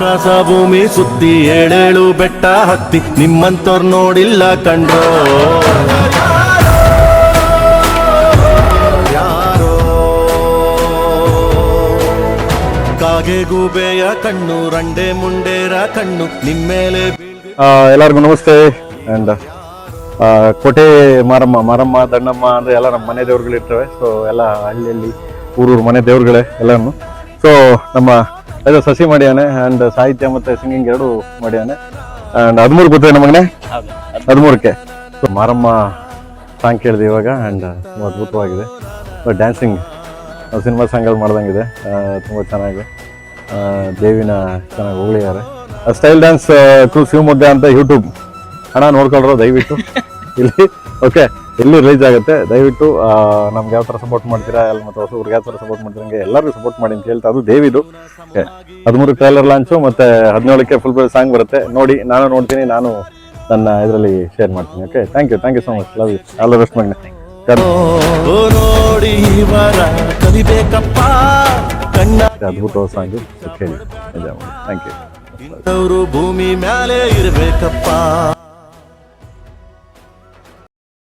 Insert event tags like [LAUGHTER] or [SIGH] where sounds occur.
ಆಕಾಶ ಭೂಮಿ ಸುತ್ತಿ ಏಳೇಳು ಬೆಟ್ಟ ಹತ್ತಿ ನಿಮ್ಮಂತವ್ರು ನೋಡಿಲ್ಲ ಕಂಡ್ರೋ ಯಾರೋ. ಕಾಗೆ ಗೂಬೆಯ ಕಣ್ಣು, ರಂಡೆ ಮುಂಡೇರ ಕಣ್ಣು, ನಿಮ್ಮೇಲೆ ಎಲ್ಲರಿಗೂ ನಮಸ್ತೆ. ಅಂಡ್ ಕೋಟೆ ಮಾರಮ್ಮ ಮಾರಮ್ಮ, ದಣ್ಣಮ್ಮ ಅಂದರೆ ಎಲ್ಲ ನಮ್ಮ ಮನೆ ದೇವ್ರುಗಳಿರ್ತವೆ. ಸೊ ಎಲ್ಲ ಹಳ್ಳಿಯಲ್ಲಿ ಊರೂರು ಮನೆ ದೇವ್ರುಗಳೇ ಎಲ್ಲವನ್ನು ಸೊ ನಮ್ಮ ಅದು ಸಸಿ ಮಾಡ್ಯಾನೆ ಅಂಡ್ ಸಾಹಿತ್ಯ ಮತ್ತೆ ಸಿಂಗಿಂಗ್ ಎರಡು ಮಾಡ್ಯಾನೆ ಅಂಡ್ ಹದಿಮೂರು ಗೊತ್ತೇ ನಮಗನೆ? ಹದಿಮೂರಕ್ಕೆ. ಸೊ ಮಾರಮ್ಮ ಸಾಂಗ್ ಕೇಳಿದೆ ಇವಾಗ ಆ್ಯಂಡ್ ತುಂಬ ಅದ್ಭುತವಾಗಿದೆ. ಡ್ಯಾನ್ಸಿಂಗ್ ಸಿನಿಮಾ ಸಾಂಗಲ್ಲಿ ಮಾಡ್ದಂಗಿದೆ. ತುಂಬ ಚೆನ್ನಾಗಿದೆ. ಆ, ದೇವಿನ ಚೆನ್ನಾಗಿ ಹೊಗಳಿದ್ದಾರೆ. ಸ್ಟೈಲ್ ಡ್ಯಾನ್ಸ್ ಟು ಶಿವಮೊಗ್ಗ ಅಂತ ಯೂಟ್ಯೂಬ್ ಹಣ ನೋಡ್ಕೊಳ್ರೋ ದಯವಿಟ್ಟು. [LAUGHS] ಇಲ್ಲಿ ಓಕೆ ಎಲ್ಲಿ ರೈಸ್ ಆಗುತ್ತೆ. ದಯವಿಟ್ಟು ನಮ್ಗೆ ಯಾವ ಥರ ಸಪೋರ್ಟ್ ಮಾಡ್ತೀರಾ ಎಲ್ಲ ಮತ್ತು ಹೊಸಬ್ರಿಗೆ ಯಾವ ಥರ ಸಪೋರ್ಟ್ ಮಾಡ್ತೀರಾ ಹಂಗೆ ಎಲ್ಲರಿಗೂ ಸಪೋರ್ಟ್ ಮಾಡಿ ಅಂತ ಹೇಳ್ತಾ ಅದು ದೇವಿದು. ಹದಿಮೂರು ಟ್ರೈಲರ್ ಲಾಂಚು ಮತ್ತು ಹದಿನೇಳಕ್ಕೆ ಫುಲ್ ಫುಲ್ ಸಾಂಗ್ ಬರುತ್ತೆ. ನೋಡಿ ನಾನು ನೋಡ್ತೀನಿ ನಾನು ನನ್ನ ಇದರಲ್ಲಿ ಶೇರ್ ಮಾಡ್ತೀನಿ okay thank you thank you so much love you all the best ಮಗ್ನೆ. ಓ ನೋಡಿ ವರ ಕಲಿಬೇಕಪ್ಪ ಕಣ್ಣ ಅದ್ಭುತ ಸಾಂಗ್ ಕೇಳಿ ಥ್ಯಾಂಕ್ ಯು ಭೂಮಿ ಮೇಲೆ ಇರ್ಬೇಕಪ್ಪ.